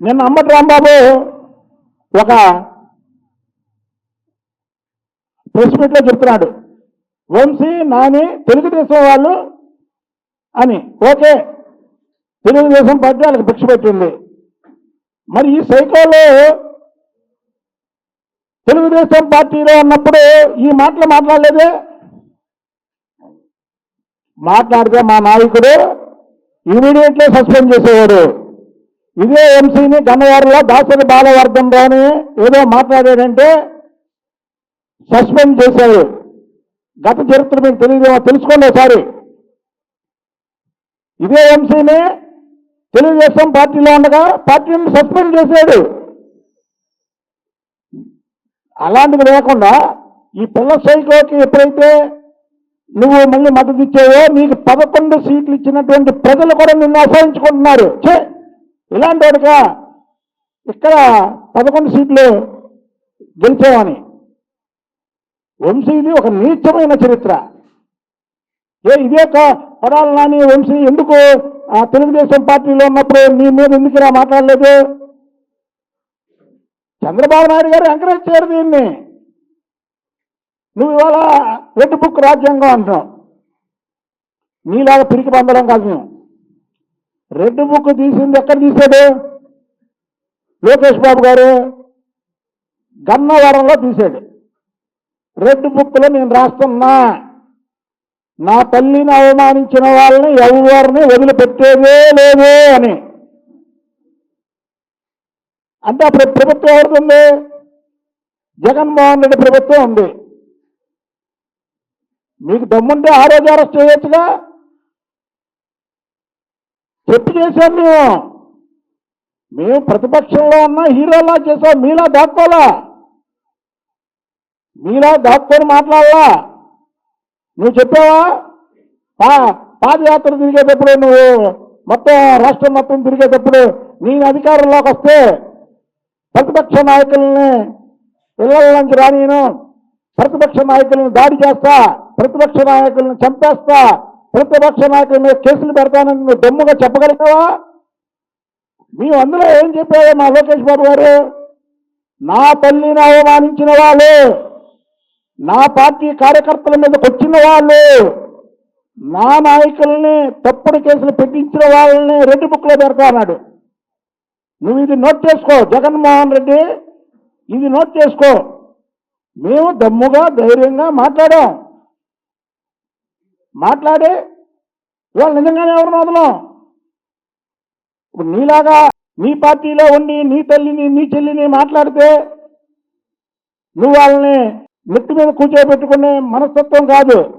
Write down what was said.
నిన్న అమ్మటి రాంబాబు ఒక ప్రెస్ మీట్లో చెప్తున్నాడు. వంశీ నాని తెలుగుదేశం వాళ్ళు అని. ఓకే తెలుగుదేశం పార్టీ వాళ్ళకి భిక్ష పెట్టింది. మరి ఈ సైకోలో తెలుగుదేశం పార్టీలో ఉన్నప్పుడు ఈ మాటలు మాట్లాడలేదే? మాట్లాడితే మా నాయకుడు ఇమీడియట్లీ సస్పెండ్ చేసేవాడు. ఇదే ఎంసీని గన్నవారిలో దాసరి బాలవర్ధన్ రాని ఏదో మాట్లాడాడంటే సస్పెండ్ చేశారు. గత చరిత్ర మీకు తెలియదేమో తెలుసుకోండి ఒకసారి. ఇదే ఎంసీని తెలుగుదేశం పార్టీలో ఉండగా పార్టీని సస్పెండ్ చేశాడు. అలాంటిది లేకుండా ఈ పిల్ల సైకోకి ఎప్పుడైతే నువ్వు మళ్ళీ మద్దతు ఇచ్చావో నీకు పదకొండు సీట్లు ఇచ్చినటువంటి ప్రజలు కూడా నిన్ను అసహించుకుంటున్నారు. చే ఇలాంటి వాడిగా ఇక్కడ పదకొండు సీట్లు గెలిచామని వంశీది ఒక నీచమైన చరిత్ర. ఏ ఇదే ఒక పడాలి నాని వంశీ ఎందుకు ఆ తెలుగుదేశం పార్టీలో ఉన్నప్పుడు నీ మీద ఎందుకు ఇలా మాట్లాడలేదు? చంద్రబాబు నాయుడు గారు ఎంకరేజ్ చేయరు దీన్ని. నువ్వు ఇవాళ రెడ్ బుక్ రాజ్యాంగం అంటున్నావు. నీలాగా పిరికి పందడం కాదు మేము. రెడ్ బుక్ తీసింది ఎక్కడ తీశాడు? లోకేష్ బాబు గారు గన్నవరంలో తీశాడు. రెడ్ బుక్లో నేను రాస్తున్నా. నా తల్లిని అవమానించిన వాళ్ళని ఎవరిని వదిలిపెట్టేదే లేదు అని. అంటే అప్పుడు ప్రభుత్వం ఎవరిది జగన్మోహన్ రెడ్డి ప్రభుత్వం ఉంది. మీకు దమ్ముంటే ఆ రోజు అరెస్ట్ చేయొచ్చుగా? చెప్పు చేశాం మేము. మేము ప్రతిపక్షంలో ఉన్న హీరోలా చేసాం మీలా దాక్కోలా. మీలా దాక్కొని మాట్లాడాలా. నువ్వు చెప్పావా? పా పాదయాత్ర తిరిగేటప్పుడు నువ్వు మొత్తం రాష్ట్రం మొత్తం తిరిగేటప్పుడు నేను అధికారంలోకి వస్తే ప్రతిపక్ష నాయకుల్ని ఇళ్ళ నుంచి రానియను. ప్రతిపక్ష నాయకులను దాడి చేస్తా. ప్రతిపక్ష నాయకులను చంపేస్తా. ప్రతిపక్ష నాయకుల మీద కేసులు పెడతానని నువ్వు దమ్ముగా చెప్పగలిగావా? మేము అందులో ఏం చెప్పావు మా లోకేష్ బాబు గారు? నా తల్లిని అవమానించిన వాళ్ళు నా పార్టీ కార్యకర్తల మీదకి వచ్చిన వాళ్ళు నా నాయకుల్ని తప్పుడు కేసులు పెట్టించిన వాళ్ళని రెడ్డి బుక్లో పెడతా అన్నాడు. నువ్వు ఇది నోట్ చేసుకో జగన్మోహన్ రెడ్డి ఇది నోట్ చేసుకో. మేము దమ్ముగా ధైర్యంగా మాట్లాడాం. మాట్లాడి ఇవాళ నిజంగానే ఎవరిని వదలం ఇప్పుడు నీలాగా నీ పార్టీలో ఉండి నీ తల్లిని నీ చెల్లిని మాట్లాడితే నువ్వు వాళ్ళని నెత్తి మీద కూర్చోబెట్టుకునే మనస్తత్వం కాదు.